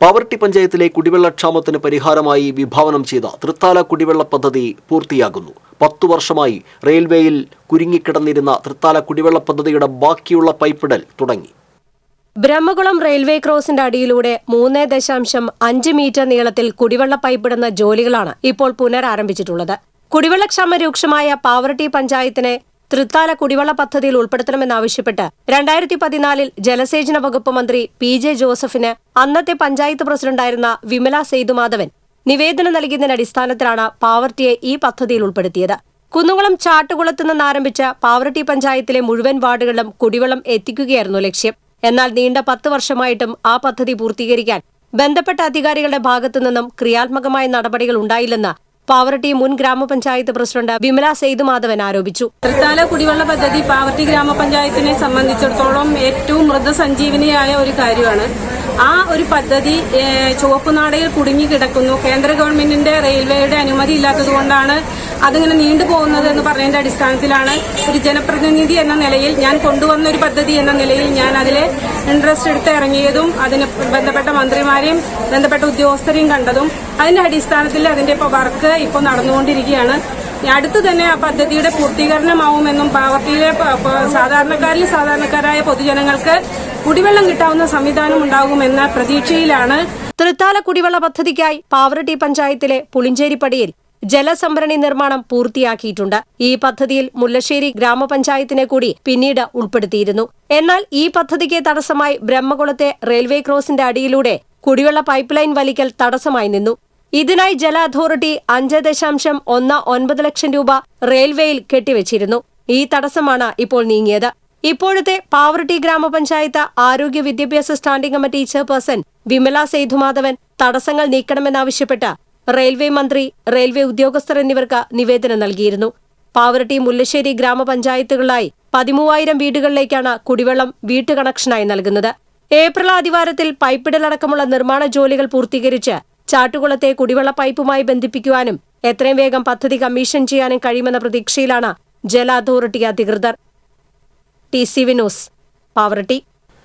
പാവർട്ടി പഞ്ചായത്തിലെ കുടിവെള്ളക്ഷാമത്തിന് പരിഹാരമായി വിഭാവനം ചെയ്ത തൃത്താല കുടിവെള്ള പദ്ധതി പൂർത്തിയാകുന്നു. പത്തു വർഷമായി റെയിൽവേയിൽ കുരുങ്ങിക്കിടന്നിരുന്ന തൃത്താല കുടിവെള്ള പദ്ധതിയുടെ ബാക്കിയുള്ള പൈപ്പിടൽ തുടങ്ങി. ബ്രഹ്മകുളം റെയിൽവേ ക്രോസിന്റെ അടിയിലൂടെ മൂന്ന് ദശാംശം അഞ്ച് മീറ്റർ നീളത്തിൽ കുടിവെള്ള പൈപ്പിടുന്ന ജോലികളാണ് ഇപ്പോൾ പുനരാരംഭിച്ചിട്ടുള്ളത്. കുടിവെള്ളക്ഷാമ രൂക്ഷമായ പാവറട്ടി പഞ്ചായത്തിനെ തൃത്താല കുടിവെള്ള പദ്ധതിയിൽ ഉൾപ്പെടുത്തണമെന്നാവശ്യപ്പെട്ട് രണ്ടായിരത്തി പതിനാലിൽ ജലസേചന വകുപ്പ് മന്ത്രി പി ജെ ജോസഫിന് അന്നത്തെ പഞ്ചായത്ത് പ്രസിഡന്റായിരുന്ന വിമല സേതുമാധവൻ നിവേദനം നൽകിയതിന്റെ അടിസ്ഥാനത്തിലാണ് പാവർട്ടിയെ ഈ പദ്ധതിയിൽ ഉൾപ്പെടുത്തിയത്. കുന്നുകുളം ചാട്ടുകുളത്ത് നിന്നാരംഭിച്ച പാവർട്ടി പഞ്ചായത്തിലെ മുഴുവൻ വാർഡുകളിലും കുടിവെള്ളം എത്തിക്കുകയായിരുന്നു ലക്ഷ്യം. എന്നാൽ നീണ്ട പത്ത് വർഷമായിട്ടും ആ പദ്ധതി പൂർത്തീകരിക്കാൻ ബന്ധപ്പെട്ട അധികാരികളുടെ ഭാഗത്തു നിന്നും ക്രിയാത്മകമായ നടപടികൾ ഉണ്ടായില്ലെന്ന് പാവറട്ടി മുൻ ഗ്രാമപഞ്ചായത്ത് പ്രസിഡന്റ് വിമല സേതുമാധവൻ ആരോപിച്ചു. തൃത്താല കുടിവെള്ള പദ്ധതി പാവർട്ടി ഗ്രാമപഞ്ചായത്തിനെ സംബന്ധിച്ചിടത്തോളം ഏറ്റവും മൃതസഞ്ജീവനിയായ ഒരു കാര്യമാണ്. ആ ഒരു പദ്ധതി ചുവപ്പുനാടയിൽ കുടുങ്ങി കുടുങ്ങിക്കിടക്കുന്നു. കേന്ദ്ര ഗവൺമെന്റിന്റെ റെയിൽവേയുടെ അനുമതി ഇല്ലാത്തതുകൊണ്ടാണ് അതിങ്ങനെ നീണ്ടുപോകുന്നത് എന്ന് പറയേണ്ട അടിസ്ഥാനത്തിലാണ് ഒരു ജനപ്രതിനിധി എന്ന നിലയിൽ ഞാൻ കൊണ്ടുവന്ന ഒരു പദ്ധതി എന്ന നിലയിൽ ഞാൻ അതിലെ ഇൻട്രസ്റ്റ് എടുത്ത് ഇറങ്ങിയതും അതിന് ബന്ധപ്പെട്ട മന്ത്രിമാരെയും ബന്ധപ്പെട്ട ഉദ്യോഗസ്ഥരെയും കണ്ടതും അതിന്റെ അടിസ്ഥാനത്തിൽ അതിന്റെ ഇപ്പോൾ വർക്ക് ഇപ്പോൾ നടന്നുകൊണ്ടിരിക്കുകയാണ്. അടുത്തു തന്നെ ആ പദ്ധതിയുടെ പൂർത്തീകരണമാവുമെന്നും പാവർട്ടിയിലെ സാധാരണക്കാരിൽ സാധാരണക്കാരായ പൊതുജനങ്ങൾക്ക് കുടിവെള്ളം കിട്ടാവുന്ന സംവിധാനം ഉണ്ടാകുമെന്ന പ്രതീക്ഷയിലാണ്. തൃത്താല കുടിവെള്ള പദ്ധതിക്കായി പാവറട്ടി പഞ്ചായത്തിലെ പുളിഞ്ചേരിപ്പടിയിൽ ജലസംഭരണി നിർമ്മാണം പൂർത്തിയാക്കിയിട്ടുണ്ട്. ഈ പദ്ധതിയിൽ മുല്ലശ്ശേരി ഗ്രാമപഞ്ചായത്തിനെ കൂടി പിന്നീട് ഉൾപ്പെടുത്തിയിരുന്നു. എന്നാൽ ഈ പദ്ധതിക്ക് തടസ്സമായി ബ്രഹ്മകുളത്തെ റെയിൽവേ ക്രോസിന്റെ അടിയിലൂടെ കുടിവെള്ള പൈപ്പ് ലൈൻ വലിക്കൽ തടസ്സമായി നിന്നു. ഇതിനായി ജല അതോറിറ്റി അഞ്ച് ദശാംശം ഒന്ന് ഒൻപത് ലക്ഷം രൂപ റെയിൽവേയിൽ കെട്ടിവച്ചിരുന്നു. ഈ തടസ്സമാണ് ഇപ്പോൾ നീങ്ങിയത്. ഇപ്പോഴത്തെ പാവറട്ടി ഗ്രാമപഞ്ചായത്ത് ആരോഗ്യ വിദ്യാഭ്യാസ standing committee chairperson Vimala Sethumadhavan തടസ്സങ്ങൾ നീക്കണമെന്നാവശ്യപ്പെട്ട് റെയിൽവേ മന്ത്രി റെയിൽവേ ഉദ്യോഗസ്ഥർ എന്നിവർക്ക് നിവേദനം നൽകിയിരുന്നു. പാവറട്ടി മുല്ലശ്ശേരി ഗ്രാമപഞ്ചായത്തുകളിലായി പതിമൂവായിരം വീടുകളിലേക്കാണ് കുടിവെള്ളം വീട്ടു കണക്ഷനായി നൽകുന്നത്. ഏപ്രിൽ ആദിവാരത്തിൽ പൈപ്പിടലടക്കമുള്ള നിർമ്മാണ ജോലികൾ പൂർത്തീകരിച്ച് ചാട്ടുകുളത്തെ കുടിവെള്ള പൈപ്പുമായി ബന്ധിപ്പിക്കുവാനും എത്രയും വേഗം പദ്ധതി കമ്മീഷൻ ചെയ്യാനും കഴിയുമെന്ന പ്രതീക്ഷയിലാണ് ജല അതോറിറ്റി അധികൃതർ. T C Vinos Pavaratti